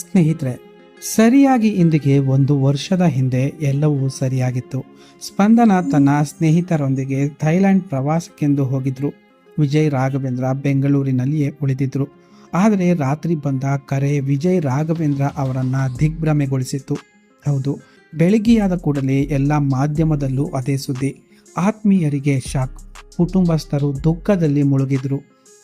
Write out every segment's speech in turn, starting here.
ಸ್ನೇಹಿತರೆ, ಸರಿಯಾಗಿ ಇಂದಿಗೆ ಒಂದು ವರ್ಷದ ಹಿಂದೆ ಎಲ್ಲವೂ ಸರಿಯಾಗಿತ್ತು. ಸ್ಪಂದನ ತನ್ನ ಸ್ನೇಹಿತರೊಂದಿಗೆ ಥೈಲ್ಯಾಂಡ್ ಪ್ರವಾಸಕ್ಕೆಂದು ಹೋಗಿದ್ರು. ವಿಜಯ್ ರಾಘವೇಂದ್ರ ಬೆಂಗಳೂರಿನಲ್ಲಿಯೇ ಉಳಿದಿದ್ರು. ಆದರೆ ರಾತ್ರಿ ಬಂದ ಕರೆ ವಿಜಯ್ ರಾಘವೇಂದ್ರ ಅವರನ್ನ ದಿಗ್ಭ್ರಮೆಗೊಳಿಸಿತ್ತು. ಹೌದು, ಬೆಳಗ್ಗೆಯಾದ ಕೂಡಲೇ ಎಲ್ಲ ಮಾಧ್ಯಮದಲ್ಲೂ ಅದೇ ಸುದ್ದಿ. ಆತ್ಮೀಯರಿಗೆ ಶಾಕ್. ಕುಟುಂಬಸ್ಥರು ದುಃಖದಲ್ಲಿ ಮುಳುಗಿದ್ರು.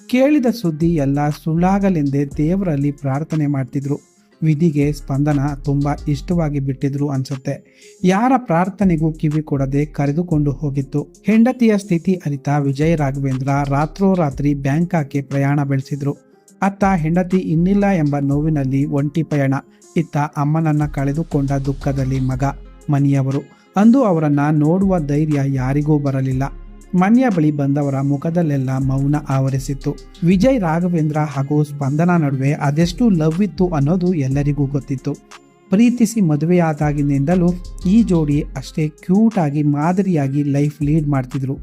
ಕೇಳಿದ ಸುದ್ದಿ ಎಲ್ಲ ಸುಳ್ಳಾಗಲೆಂದೇ ದೇವರಲ್ಲಿ ಪ್ರಾರ್ಥನೆ ಮಾಡ್ತಿದ್ರು. ವಿಧಿಗೆ ಸ್ಪಂದನ ತುಂಬ ಇಷ್ಟವಾಗಿ ಬಿಟ್ಟಿದ್ರು ಅನ್ಸುತ್ತೆ. ಯಾರ ಪ್ರಾರ್ಥನೆಗೂ ಕಿವಿ ಕೊಡದೆ ಕರೆದುಕೊಂಡು ಹೋಗಿತ್ತು. ಹೆಂಡತಿಯ ಸ್ಥಿತಿ ಅರಿತ ವಿಜಯ ರಾಘವೇಂದ್ರ ರಾತ್ರೋರಾತ್ರಿ ಬ್ಯಾಂಕಾಕ್ಗೆ ಪ್ರಯಾಣ ಬೆಳೆಸಿದ್ರು. ಅತ್ತ ಹೆಂಡತಿ ಇನ್ನಿಲ್ಲ ಎಂಬ ನೋವಿನಲ್ಲಿ ಒಂಟಿ ಪಯಣ. ಇತ್ತ ಅಮ್ಮನನ್ನ ಕಳೆದುಕೊಂಡ ದುಃಖದಲ್ಲಿ ಮಗ, ಮನಿಯವರು. ಅಂದು ಅವರನ್ನ ನೋಡುವ ಧೈರ್ಯ ಯಾರಿಗೂ ಬರಲಿಲ್ಲ. ಮನ್ಯ ಬಳಿ ಬಂದವರ ಮುಖದಲ್ಲೆಲ್ಲ ಮೌನ ಆವರಿಸಿತ್ತು. ವಿಜಯ್, ರಾಘವೇಂದ್ರ ಹಾಗೂ ಸ್ಪಂದನ ನಡುವೆ ಅದೆಷ್ಟು ಲವ್ ಇತ್ತು ಅನ್ನೋದು ಎಲ್ಲರಿಗೂ ಗೊತ್ತಿತ್ತು. ಪ್ರೀತಿಸಿ ಮದುವೆಯಾದಾಗಿನಿಂದಲೂ ಈ ಜೋಡಿ ಅಷ್ಟೇ ಕ್ಯೂಟ್ ಆಗಿ ಮಾದರಿಯಾಗಿ ಲೈಫ್ ಲೀಡ್ ಮಾಡ್ತಿದ್ರು.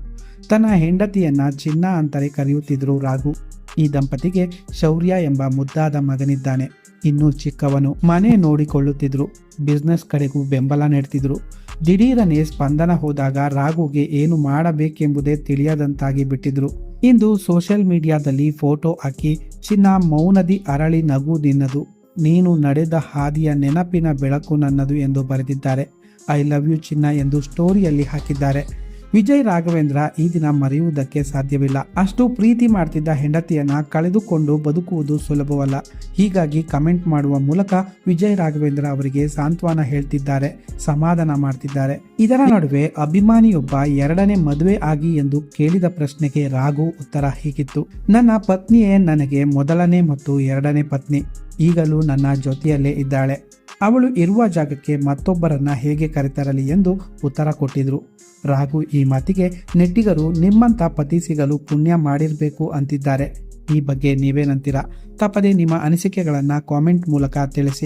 ತನ್ನ ಹೆಂಡತಿಯನ್ನ ಚಿನ್ನ ಅಂತಲೇ ಕರೆಯುತ್ತಿದ್ರು ರಾಘು. ಈ ದಂಪತಿಗೆ ಶೌರ್ಯ ಎಂಬ ಮುದ್ದಾದ ಮಗನಿದ್ದಾನೆ. ಇನ್ನೂ ಚಿಕ್ಕವನು. ಮನೆ ನೋಡಿಕೊಳ್ಳುತ್ತಿದ್ರು. ಬಿಸ್ನೆಸ್ ಕಡೆಗೂ ಬೆಂಬಲ ನೀಡ್ತಿದ್ರು. ದಿಢೀರನೆ ಸ್ಪಂದನ ಹೋದಾಗ ರಾಘುಗೆ ಏನು ಮಾಡಬೇಕೆಂಬುದೇ ತಿಳಿಯದಂತಾಗಿ ಬಿಟ್ಟಿದ್ರು. ಇಂದು ಸೋಷಿಯಲ್ ಮೀಡಿಯಾದಲ್ಲಿ ಫೋಟೋ ಹಾಕಿ, ಚಿನ್ನ ಮೌನದಿ ಅರಳಿ ನಗು ನಿನ್ನದು, ನೀನು ನಡೆದ ಹಾದಿಯ ನೆನಪಿನ ಬೆಳಕು ನನ್ನದು ಎಂದು ಬರೆದಿದ್ದಾರೆ. ಐ ಲವ್ ಯು ಚಿನ್ನ ಎಂದು ಸ್ಟೋರಿಯಲ್ಲಿ ಹಾಕಿದ್ದಾರೆ. ವಿಜಯ್ ರಾಘವೇಂದ್ರ ಈ ದಿನ ಮರೆಯುವುದಕ್ಕೆ ಸಾಧ್ಯವಿಲ್ಲ. ಅಷ್ಟು ಪ್ರೀತಿ ಮಾಡ್ತಿದ್ದ ಹೆಂಡತಿಯನ್ನ ಕಳೆದುಕೊಂಡು ಬದುಕುವುದು ಸುಲಭವಲ್ಲ. ಹೀಗಾಗಿ ಕಮೆಂಟ್ ಮಾಡುವ ಮೂಲಕ ವಿಜಯ್ ರಾಘವೇಂದ್ರ ಅವರಿಗೆ ಸಾಂತ್ವನ ಹೇಳ್ತಿದ್ದಾರೆ, ಸಮಾಧಾನ ಮಾಡ್ತಿದ್ದಾರೆ. ಇದರ ನಡುವೆ ಅಭಿಮಾನಿಯೊಬ್ಬ ಎರಡನೇ ಮದುವೆ ಆಗಿ ಎಂದು ಕೇಳಿದ ಪ್ರಶ್ನೆಗೆ ರಾಘು ಉತ್ತರ ಹೀಗಿತ್ತು. ನನ್ನ ಪತ್ನಿಯೇ ನನಗೆ ಮೊದಲನೇ ಮತ್ತು ಎರಡನೇ ಪತ್ನಿ. ಈಗಲೂ ನನ್ನ ಜೊತೆಯಲ್ಲೇ ಇದ್ದಾಳೆ. ಅವಳು ಇರುವ ಜಾಗಕ್ಕೆ ಮತ್ತೊಬ್ಬರನ್ನ ಹೇಗೆ ಕರೆತರಲಿ ಎಂದು ಉತ್ತರ ಕೊಟ್ಟಿದ್ರು. ರಾಘು ಈ ಮಾತಿಗೆ, ನೆಟ್ಟಿಗರು ನಿಮ್ಮಂತ ಪತಿ ಸಿಗಲು ಪುಣ್ಯ ಮಾಡಿರಬೇಕು ಅಂತಿದ್ದಾರೆ. ಈ ಬಗ್ಗೆ ನೀವೇನಂತೀರಾ? ತಪ್ಪದೆ ನಿಮ್ಮ ಅನಿಸಿಕೆಗಳನ್ನು ಕಾಮೆಂಟ್ ಮೂಲಕ ತಿಳಿಸಿ.